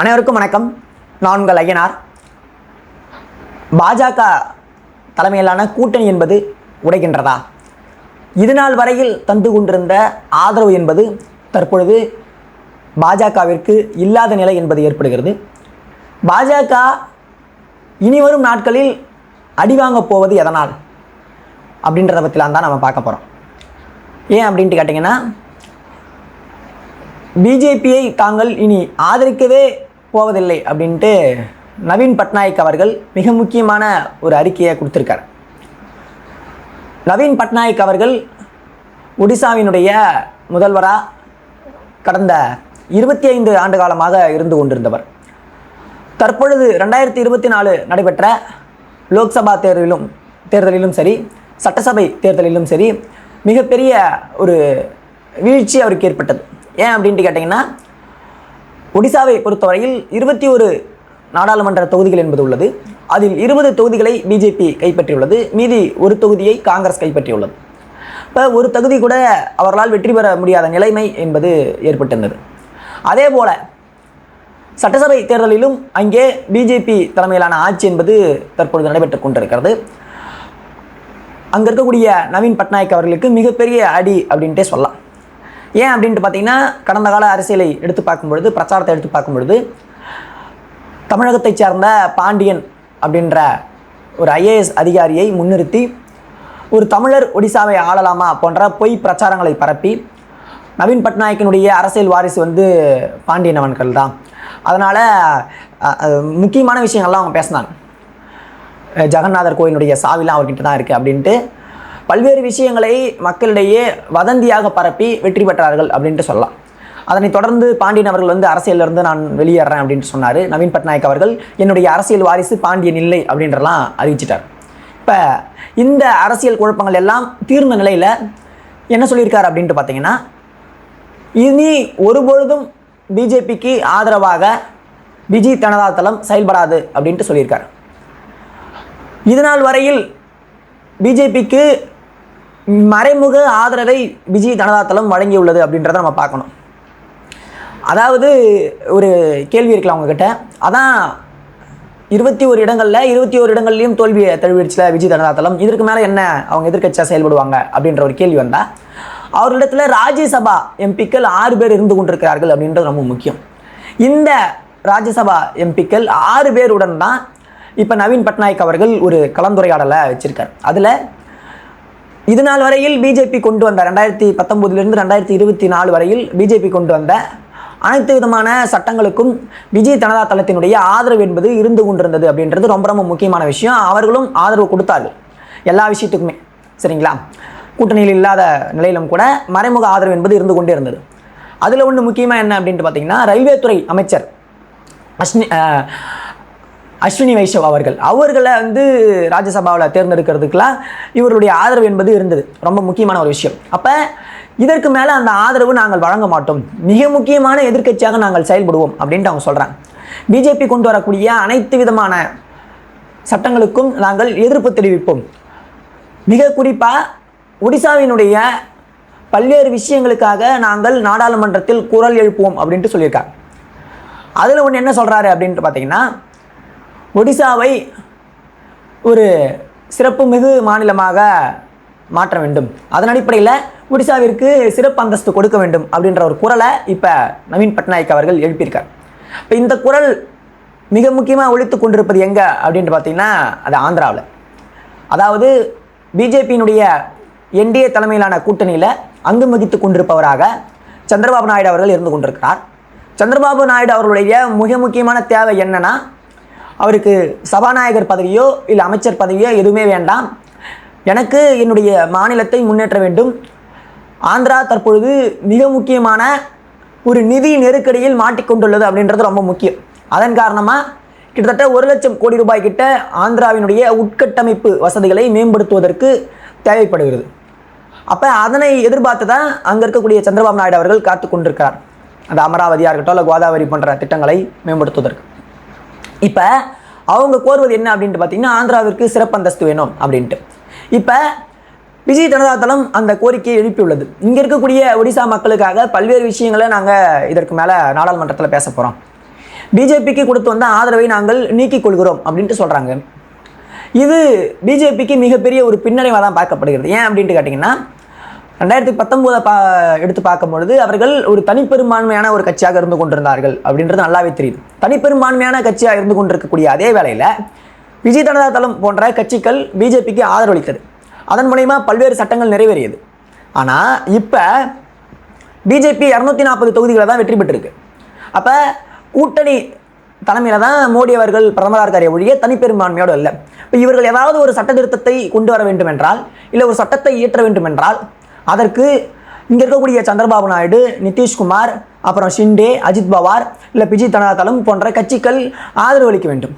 அனைவருக்கும் வணக்கம். நான் உங்கள் ஐயனார். பாஜக தலைமையிலான கூட்டணி என்பது உடைகின்றதா? இதுநாள் வரையில் தந்து கொண்டிருந்த ஆதரவு என்பது தற்பொழுது பாஜகவிற்கு இல்லாத நிலை என்பது ஏற்படுகிறது. பாஜக இனிவரும் நாட்களில் அடிவாங்கப் போவது எதனால்? அப்படின்றத பற்றிலாம் தான் நம்ம பார்க்க போகிறோம் ஏன் அப்படின்ட்டு கேட்டிங்கன்னா பிஜேபியை தாங்கள் இனி ஆதரிக்கவே போவதில்லை அப்படின்ட்டு நவீன் பட்நாயக் அவர்கள் மிக முக்கியமான ஒரு அறிக்கையை கொடுத்துருக்கார். நவீன் பட்நாயக் அவர்கள் ஒடிசாவினுடைய முதல்வராக கடந்த இருபத்தி ஐந்து ஆண்டு காலமாக இருந்து கொண்டிருந்தவர். தற்பொழுது ரெண்டாயிரத்தி இருபத்தி நாலு நடைபெற்ற லோக்சபா தேர்தலிலும் தேர்தலிலும் சரி சட்டசபை தேர்தலிலும் சரி மிகப்பெரிய ஒரு வீழ்ச்சி அவருக்கு ஏற்பட்டது. ஏன் அப்படின்ட்டு கேட்டிங்கன்னா ஒடிசாவை பொறுத்தவரையில் இருபத்தி ஒரு நாடாளுமன்ற தொகுதிகள் என்பது உள்ளது. அதில் இருபது தொகுதிகளை பிஜேபி கைப்பற்றியுள்ளது. மீதி ஒரு தொகுதியை காங்கிரஸ் கைப்பற்றியுள்ளது. இப்போ ஒரு தகுதி கூட அவர்களால் வெற்றி பெற முடியாத நிலைமை என்பது ஏற்பட்டிருந்தது. அதே போல சட்டசபை தேர்தலிலும் அங்கே பிஜேபி தலைமையிலான ஆட்சி என்பது தற்பொழுது நடைபெற்றுக் கொண்டிருக்கிறது. அங்கே இருக்கக்கூடிய நவீன் பட்நாயக் அவர்களுக்கு மிகப்பெரிய அடி அப்படின்ட்டே சொல்லலாம். ஏன் அப்படின்ட்டு பார்த்தீங்கன்னா கடந்த கால அரசியலை எடுத்து பார்க்கும்பொழுது பிரச்சாரத்தை எடுத்து பார்க்கும் பொழுது தமிழகத்தைச் சேர்ந்த பாண்டியன் அப்படின்ற ஒரு ஐஏஎஸ் அதிகாரியை முன்னிறுத்தி ஒரு தமிழர் ஒடிசாவை ஆளலாமா போன்ற பொய் பிரச்சாரங்களை பரப்பி நவீன் பட்நாயக்கினுடைய அரசியல் வாரிசு வந்து பாண்டியன் அவன்கள் தான். அதனால் முக்கியமான விஷயங்கள்லாம் அவங்க பேசினாங்க. ஜெகநாதர் கோயிலுடைய சாவிலாம் அவர்கிட்ட தான் இருக்குது அப்படின்ட்டு பல்வேறு விஷயங்களை மக்களிடையே வதந்தியாக பரப்பி வெற்றி பெற்றார்கள் அப்படின்ட்டு சொல்லலாம். அதனைத் தொடர்ந்து பாண்டியன் அவர்கள் வந்து அரசியலிருந்து நான் வெளியேறேன் அப்படின்ட்டு சொன்னார். நவீன் பட்நாயக் அவர்கள் என்னுடைய அரசியல் வாரிசு பாண்டியன் இல்லை அப்படின்றலாம் அறிவிச்சிட்டார். இப்போ இந்த அரசியல் குழப்பங்கள் எல்லாம் தீர்ந்த நிலையில் என்ன சொல்லியிருக்கார் அப்படின்ட்டு பார்த்தீங்கன்னா இனி ஒருபொழுதும் பிஜேபிக்கு ஆதரவாக பிஜி தனதா தளம் செயல்படாது அப்படின்ட்டு சொல்லியிருக்கார். இதுநாள் வரையில் பிஜேபிக்கு மறைமுக ஆதரவை விஜய் ஜனதா தளம் வழங்கியுள்ளது அப்படின்றத நம்ம பார்க்கணும். அதாவது ஒரு கேள்வி இருக்கலாம் உங்ககிட்ட அதான் இருபத்தி ஒரு இடங்களில் இருபத்தி ஒரு இடங்கள்லையும் தோல்வியை தழுவிடுச்சுல விஜய் ஜனதா தளம் இதற்கு மேலே என்ன அவங்க எதிர்க்கட்சியாக செயல்படுவாங்க அப்படின்ற ஒரு கேள்வி வந்தால் அவர்களிடத்தில் ராஜ்யசபா எம்பிக்கள் ஆறு பேர் இருந்து கொண்டிருக்கிறார்கள் அப்படின்றது ரொம்ப முக்கியம். இந்த ராஜ்யசபா எம்பிக்கள் ஆறு பேருடன் தான் இப்போ நவீன் பட்நாயக் அவர்கள் ஒரு கலந்துரையாடலை வச்சுருக்கார். அதில் இது நாள் வரையில் பிஜேபி கொண்டு வந்த ரெண்டாயிரத்தி பத்தொம்போதுலேருந்து ரெண்டாயிரத்தி இருபத்தி நாலு வரையில் பிஜேபி கொண்டு வந்த அனைத்து விதமான சட்டங்களுக்கும் விஜய் ஜனதா தளத்தினுடைய ஆதரவு என்பது இருந்து கொண்டிருந்தது அப்படின்றது ரொம்ப ரொம்ப முக்கியமான விஷயம். அவர்களும் ஆதரவு கொடுத்தார்கள். எல்லா விஷயத்துக்குமே. சரிங்களா? கூட்டணியில் இல்லாத நிலையிலும் கூட மறைமுக ஆதரவு என்பது இருந்து கொண்டே இருந்தது. அதில் ஒன்று முக்கியமாக என்ன அப்படின்ட்டு பார்த்தீங்கன்னா ரயில்வே துறை அமைச்சர் அஸ்னி அஸ்வினி வைஷ்ணவ் அவர்கள். அவர்களை வந்து ராஜ்யசபாவில் தேர்ந்தெடுக்கிறதுக்கெலாம் இவருடைய ஆதரவு என்பது இருந்தது. ரொம்ப முக்கியமான ஒரு விஷயம். அப்போ இதற்கு மேலே அந்த ஆதரவு நாங்கள் வழங்க மாட்டோம். மிக முக்கியமான எதிர்க்கட்சியாக நாங்கள் செயல்படுவோம் அப்படின்ட்டு அவங்க சொல்கிறாங்க பிஜேபி கொண்டு வரக்கூடிய அனைத்து விதமான சட்டங்களுக்கும் நாங்கள் எதிர்ப்பு தெரிவிப்போம். மிக குறிப்பாக ஒடிசாவினுடைய பல்வேறு விஷயங்களுக்காக நாங்கள் நாடாளுமன்றத்தில் குரல் எழுப்புவோம் அப்படின்ட்டு சொல்லியிருக்காங்க. அதில் ஒன்று என்ன சொல்கிறாரு அப்படின்ட்டு பார்த்தீங்கன்னா ஒடிசாவை ஒரு சிறப்பு மிகு மாநிலமாக மாற்ற வேண்டும். அதன் அடிப்படையில் ஒடிசாவிற்கு சிறப்பு அந்தஸ்து கொடுக்க வேண்டும் அப்படின்ற ஒரு குரலை இப்போ நவீன் பட்நாயக் அவர்கள் எழுப்பியிருக்கார். இப்போ இந்த குரல் மிக முக்கியமாக ஒழித்து கொண்டிருப்பது எங்கே அப்படின்ட்டு பார்த்தீங்கன்னா அது ஆந்திராவில். அதாவது பிஜேபியினுடைய என்டிஏ தலைமையிலான கூட்டணியில் அங்கு வகித்து கொண்டிருப்பவராக சந்திரபாபு நாயுடு அவர்கள் இருந்து கொண்டிருக்கிறார். சந்திரபாபு நாயுடு அவர்களுடைய மிக முக்கியமான தேவை என்னன்னா அவருக்கு சபாநாயகர் பதவியோ இல்லை அமைச்சர் பதவியோ எதுவுமே வேண்டாம். எனக்கு என்னுடைய மாநிலத்தை முன்னேற்ற வேண்டும். ஆந்திரா தற்பொழுது மிக முக்கியமான ஒரு நிதி நெருக்கடியில் மாட்டிக்கொண்டுள்ளது அப்படின்றது ரொம்ப முக்கியம். அதன் காரணமாக கிட்டத்தட்ட ஒரு லட்சம் கோடி ரூபாய் கிட்ட ஆந்திராவினுடைய உட்கட்டமைப்பு வசதிகளை மேம்படுத்துவதற்கு தேவைப்படுகிறது. அப்போ அதனை எதிர்பார்த்து தான் அங்கே இருக்கக்கூடிய சந்திரபாபு நாயுடு அவர்கள் காத்து கொண்டிருக்கிறார் அந்த அமராவதியாக இருக்கட்டும் இல்லை கோதாவரி போன்ற திட்டங்களை மேம்படுத்துவதற்கு. இப்போ அவங்க கோருவது என்ன அப்படின்ட்டு பார்த்தீங்கன்னா ஆந்திராவிற்கு சிறப்பு அந்தஸ்து வேணும் அப்படின்ட்டு. இப்போ விஜய் ஜனதா தளம் அந்த கோரிக்கையை எழுப்பியுள்ளது. இங்கே இருக்கக்கூடிய ஒடிசா மக்களுக்காக பல்வேறு விஷயங்களை நாங்கள் இதற்கு மேலே நாடாளுமன்றத்தில் பேச போகிறோம் பிஜேபிக்கு கொடுத்து வந்த ஆதரவை நாங்கள் நீக்கிக் கொள்கிறோம் அப்படின்ட்டு சொல்கிறாங்க இது பிஜேபிக்கு மிகப்பெரிய ஒரு பின்னடைவாக தான் பார்க்கப்படுகிறது. ஏன் அப்படின்ட்டு கேட்டிங்கன்னா ரெண்டாயிரத்தி பத்தொம்போதை பா எடுத்து பார்க்கும்பொழுது அவர்கள் ஒரு தனிப்பெரும்பான்மையான ஒரு கட்சியாக இருந்து கொண்டிருந்தார்கள் அப்படின்றது நல்லாவே தெரியுது. தனிப்பெரும்பான்மையான கட்சியாக இருந்து கொண்டிருக்கக்கூடிய அதே வேளையில் விஜய் ஜனதா தளம் போன்ற கட்சிகள் பிஜேபிக்கு ஆதரவளித்தது. அதன் மூலயமா பல்வேறு சட்டங்கள் நிறைவேறியது. ஆனால் இப்போ பிஜேபி இரநூத்தி நாற்பது தொகுதிகளை தான் வெற்றி பெற்றிருக்கு. அப்போ கூட்டணி தலைமையில் தான் மோடி அவர்கள் பிரதமராக இருக்காரே ஒழிய தனிப்பெரும்பான்மையோடு இல்லை இப்போ இவர்கள் ஏதாவது ஒரு சட்ட திருத்தத்தை கொண்டு வர வேண்டும் என்றால் இல்லை ஒரு சட்டத்தை இயற்ற வேண்டும் என்றால் அதற்கு இங்கே இருக்கக்கூடிய சந்திரபாபு நாயுடு நிதிஷ்குமார் அப்புறம் ஷிண்டே அஜித் பவார் இல்லை பிஜி ஜனதா தளம் போன்ற கட்சிகள் ஆதரவு அளிக்க வேண்டும்.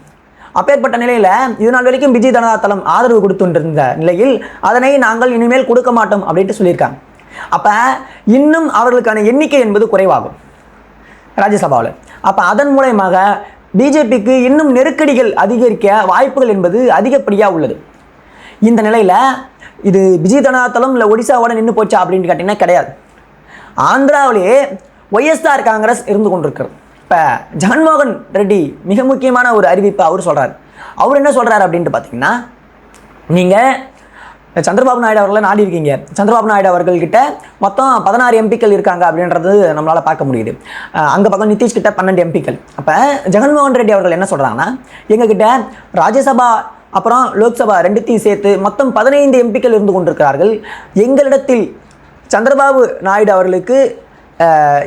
அப்பேற்பட்ட நிலையில் இது நாள் வரைக்கும் பிஜி தனதா தளம் ஆதரவு கொடுத்துருந்த நிலையில் அதனை நாங்கள் இனிமேல் கொடுக்க மாட்டோம் அப்படின்ட்டு சொல்லியிருக்காங்க. அப்போ இன்னும் அவர்களுக்கான எண்ணிக்கை என்பது குறைவாகும். ராஜ்யசபாவில் அப்போ அதன் மூலயமாக பிஜேபிக்கு இன்னும் நெருக்கடிகள் அதிகரிக்க வாய்ப்புகள் என்பது அதிகப்படியாக உள்ளது. இந்த நிலையில் இது விஜய் ஜனதாதளம் இல்லை ஒடிசாவோட நின்று போச்சா அப்படின்னு கேட்டிங்கன்னா கிடையாது. ஆந்திராவிலேயே ஒய்எஸ்ஆர் காங்கிரஸ் இருந்து கொண்டிருக்கிறது. இப்போ ஜெகன்மோகன் ரெட்டி மிக முக்கியமான ஒரு அறிவிப்பை அவர் சொல்கிறார் அவர் என்ன சொல்கிறார் அப்படின்ட்டு பார்த்தீங்கன்னா நீங்கள் சந்திரபாபு நாயுடு அவர்களை நாடி இருக்கீங்க சந்திரபாபு நாயுடு அவர்கள்கிட்ட மொத்தம் பதினாறு எம்பிக்கள் இருக்காங்க அப்படின்றது நம்மளால் பார்க்க முடியுது. அங்கே பக்கம் நிதிஷ்கிட்ட பன்னெண்டு எம்பிக்கள். அப்போ ஜெகன்மோகன் ரெட்டி அவர்கள் என்ன சொல்கிறாங்கன்னா எங்ககிட்ட ராஜ்யசபா அப்புறம் லோக்சபா ரெண்டுத்தையும் சேர்த்து மொத்தம் பதினைந்து எம்பிக்கள் இருந்து கொண்டிருக்கிறார்கள். எங்களிடத்தில் சந்திரபாபு நாயுடு அவர்களுக்கு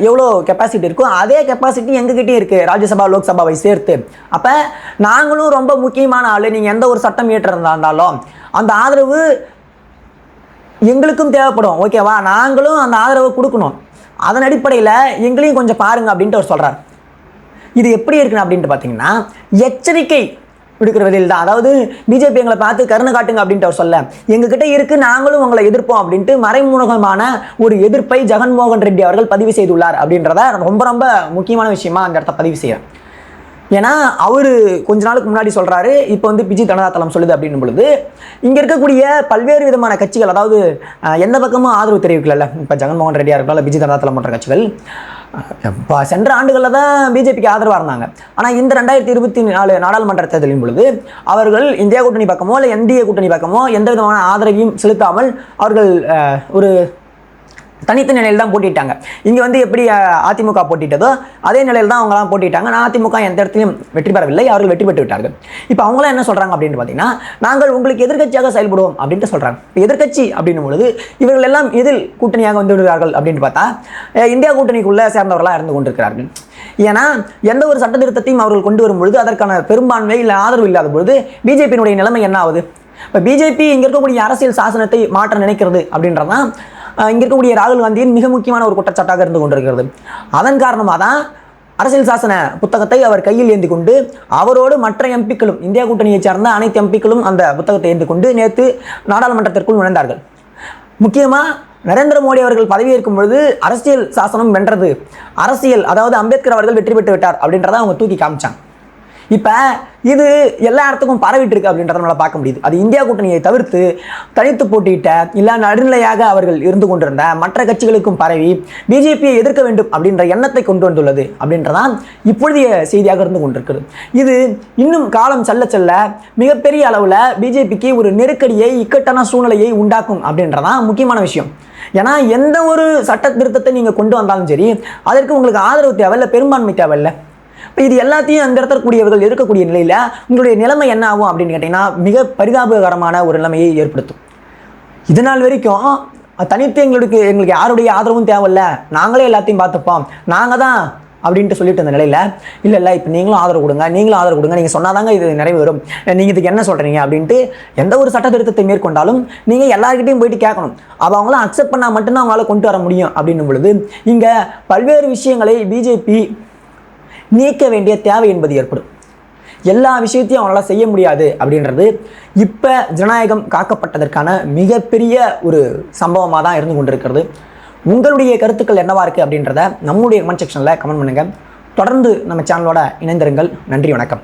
எவ்வளோ கெப்பாசிட்டி இருக்கோ அதே கெப்பாசிட்டி எங்ககிட்டயும் இருக்குது ராஜ்யசபா லோக்சபாவை சேர்த்து. அப்போ நாங்களும் ரொம்ப முக்கியமான ஆள் நீங்கள் எந்த ஒரு சட்டம் இயற்றிருந்தா இருந்தாலும் அந்த ஆதரவு எங்களுக்கும் தேவைப்படும். ஓகேவா நாங்களும் அந்த ஆதரவை கொடுக்கணும். அதன் அடிப்படையில் எங்களையும் கொஞ்சம் பாருங்க அப்படின்ட்டு அவர் சொல்கிறார் இது எப்படி இருக்குன்னு அப்படின்ட்டு பார்த்தீங்கன்னா எச்சரிக்கை விடுக்கிற வழியில் தான் அதாவது பிஜேபி எங்களை பார்த்து கருணை காட்டுங்க அப்படின்ட்டு அவர் சொல்ல. எங்ககிட்ட இருக்கு நாங்களும் உங்களை எதிர்ப்போம் அப்படின்ட்டு மறைமுகமான ஒரு எதிர்ப்பை ஜெகன்மோகன் ரெட்டி அவர்கள் பதிவு செய்துள்ளார் அப்படின்றத ரொம்ப ரொம்ப முக்கியமான விஷயமா அந்த இடத்த பதிவு செய்கிறேன் ஏன்னா அவர் கொஞ்ச நாளுக்கு முன்னாடி சொல்கிறாரு இப்போ வந்து பிஜி ஜனதா தளம் சொல்லுது அப்படின்னும் பொழுது இங்கே இருக்கக்கூடிய பல்வேறு விதமான கட்சிகள் அதாவது எந்த பக்கமும் ஆதரவு தெரிவிக்கல இப்போ ஜெகன்மோகன் ரெட்டியாக இருக்கலாம் பிஜி ஜனதா தளம் போன்ற கட்சிகள் இப்போ சென்ற ஆண்டுகளில் தான் பிஜேபிக்கு ஆதரவாக இருந்தாங்க. ஆனால் இந்த ரெண்டாயிரத்தி இருபத்தி நாலு நாடாளுமன்ற தேர்தலின் பொழுது அவர்கள் இந்தியா கூட்டணி பக்கமோ இல்லை என்டிஏ கூட்டணி பக்கமோ எந்த விதமான ஆதரவையும் செலுத்தாமல் அவர்கள் ஒரு தனித்த நிலையில் தான் போட்டிட்டாங்க இங்கே வந்து எப்படி அதிமுக போட்டிட்டதோ அதே நிலையில் தான் அவங்களாம் போட்டிட்டாங்க நான் அதிமுக எந்த இடத்துலையும் வெற்றி பெறவில்லை. அவர்கள் வெற்றி பெற்று விட்டார்கள். இப்போ அவங்களாம் என்ன சொல்கிறாங்க அப்படின்னு பார்த்தீங்கன்னா நாங்கள் உங்களுக்கு எதிர்க்கட்சியாக செயல்படுவோம் அப்படின்ட்டு சொல்கிறாங்க இப்போ எதிர்க்கட்சி அப்படின்னும் பொழுது இவர்கள் எல்லாம் எதில் கூட்டணியாக வந்து விடுகிறார்கள் அப்படின்னு பார்த்தா இந்தியா கூட்டணிக்குள்ளே சேர்ந்தவர்களாக இருந்து கொண்டிருக்கிறார்கள். ஏன்னா எந்த ஒரு சட்ட திருத்தத்தையும் அவர்கள் கொண்டு வரும் பொழுது அதற்கான பெரும்பான்மை இல்லை ஆதரவு இல்லாத பொழுது பிஜேபியினுடைய நிலைமை என்ன ஆகுது? இப்போ பிஜேபி இங்கே இருக்கக்கூடிய அரசியல் சாசனத்தை மாற்ற நினைக்கிறது அப்படின்றதான் இங்கே இருக்கக்கூடிய ராகுல் காந்தியின் மிக முக்கியமான ஒரு குற்றச்சாட்டாக இருந்து கொண்டிருக்கிறது. அதன் காரணமாக தான் அரசியல் சாசன புத்தகத்தை அவர் கையில் ஏந்தி கொண்டு அவரோடு மற்ற எம்பிக்களும் இந்தியா கூட்டணியைச் சார்ந்த அனைத்து எம்பிக்களும் அந்த புத்தகத்தை ஏந்தி கொண்டு நேற்று நாடாளுமன்றத்திற்குள் நுழைந்தார்கள். முக்கியமாக நரேந்திர மோடி அவர்கள் பதவியேற்கும் பொழுது அரசியல் சாசனம் வென்றது. அரசியல் அதாவது அம்பேத்கர் அவர்கள் வெற்றி பெற்று விட்டார் அப்படின்றத அவங்க தூக்கி காமிச்சாங்க. இப்போ இது எல்லா இடத்துக்கும் பரவிட்டு இருக்கு அப்படின்றத நம்மளால் பார்க்க முடியுது. அது இந்தியா கூட்டணியை தவிர்த்து தனித்து போட்டியிட்ட இல்லை நடுநிலையாக அவர்கள் இருந்து கொண்டிருந்த மற்ற கட்சிகளுக்கும் பரவி பிஜேபியை எதிர்க்க வேண்டும் அப்படின்ற எண்ணத்தை கொண்டு வந்துள்ளது அப்படின்றதான் இப்பொழுதைய செய்தியாக இருந்து கொண்டிருக்கிறது இது இன்னும் காலம் செல்ல செல்ல மிகப்பெரிய அளவில் பிஜேபிக்கு ஒரு நெருக்கடியை இக்கட்டான சூழ்நிலையை உண்டாக்கும் அப்படின்றதான் முக்கியமான விஷயம். ஏன்னா எந்த ஒரு சட்ட திருத்தத்தை நீங்கள் கொண்டு வந்தாலும் சரி அதற்கு உங்களுக்கு ஆதரவு தேவையில்லை பெரும்பான்மை தேவையில்லை. இப்போ இது எல்லாத்தையும் அந்த இடத்துல கூடியவர்கள் இருக்கக்கூடிய நிலையில் உங்களுடைய நிலைமை என்ன ஆகும் அப்படின்னு கேட்டிங்கன்னா மிக பரிதாபகரமான ஒரு நிலைமையை ஏற்படுத்தும். இது நாள் வரைக்கும் தனித்து எங்களுக்கு எங்களுக்கு யாருடைய ஆதரவும் தேவையில்ல. நாங்களே எல்லாத்தையும் பார்த்துப்போம். நாங்கள் தான் அப்படின்ட்டு சொல்லிட்டு இருந்த நிலையில் இல்லை இல்லை இப்போ நீங்களும் ஆதரவு கொடுங்க நீங்களும் ஆதரவு கொடுங்க. நீங்கள் சொன்னாதாங்க இது நிறைவேறும். நீங்கள் இதுக்கு என்ன சொல்கிறீங்க அப்படின்ட்டு எந்த ஒரு சட்ட திருத்தத்தை மேற்கொண்டாலும் நீங்கள் எல்லாருக்கிட்டையும் போயிட்டு கேட்கணும். அப்போ அவங்களாம் அக்செப்ட் பண்ணால் மட்டும்தான் அவங்களால கொண்டு வர முடியும். அப்படின்னும் பொழுது இங்கே பல்வேறு விஷயங்களை பிஜேபி நீக்க வேண்டிய தேவை என்பது ஏற்படும். எல்லா விஷயத்தையும் அவனால் செய்ய முடியாது அப்படின்றது இப்போ ஜனநாயகம் காக்கப்பட்டதற்கான மிகப்பெரிய ஒரு சம்பவமாக தான் இருந்து கொண்டிருக்கிறது. உங்களுடைய கருத்துக்கள் என்னவா இருக்குது அப்படின்றத நம்முடைய கமெண்ட் செக்ஷனில் கமெண்ட் பண்ணுங்கள் தொடர்ந்து நம்ம சேனலோட இணைந்திருங்கள். நன்றி வணக்கம்.